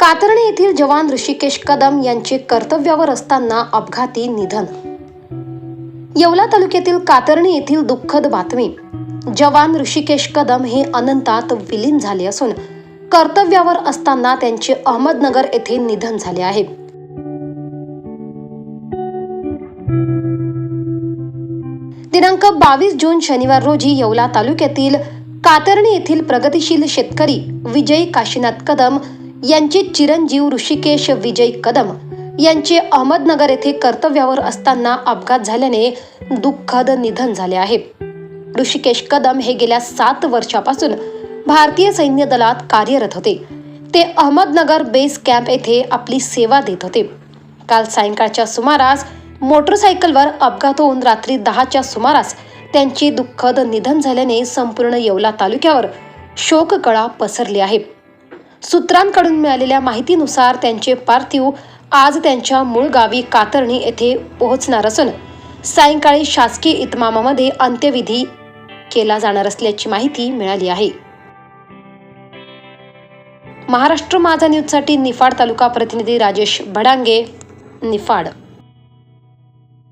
कातरणे येथील जवान ऋषिकेश कदम यांचे कर्तव्यावर असताना अपघाती निधन. येवला तालुक्यातील कातरणे येथील दुःखद बातमी. जवान ऋषिकेश कदम हे अनंतात विलीन झाले असून कर्तव्यावर असताना त्यांचे अहमदनगर येथे निधन झाले आहे. दिनांक बावीस जून शनिवार रोजी येवला तालुक्यातील कातरणी येथील प्रगतिशील शेतकरी विजय काशीनाथ कदम यांचे चिरंजीव ऋषिकेश विजय कदम यांचे अहमदनगर येथे कर्तव्यावर असताना अपघात झाल्याने दुःखद निधन झाले आहे. ऋषिकेश कदम हे गेल्या सात वर्षापासून भारतीय सैन्य दलात कार्यरत होते. ते अहमदनगर बेस कॅम्प येथे आपली सेवा देत होते. काल सायंकाळच्या सुमारास मोटरसायकलवर अपघात होऊन रात्री दहाच्या सुमारास त्यांचे दुःखद निधन झाल्याने संपूर्ण येवला तालुक्यावर शोककळा पसरली आहे. सूत्रांकडून मिळालेल्या माहितीनुसार त्यांचे पार्थिव आज त्यांच्या मूळ गावी कातरणी येथे पोहोचणार असून सायंकाळी शासकीय इतमामामध्ये अंत्यविधी केला जाणार असल्याची माहिती मिळाली आहे. महाराष्ट्र माझा न्यूजसाठी निफाड तालुका प्रतिनिधी राजेश भडांगे निफाड.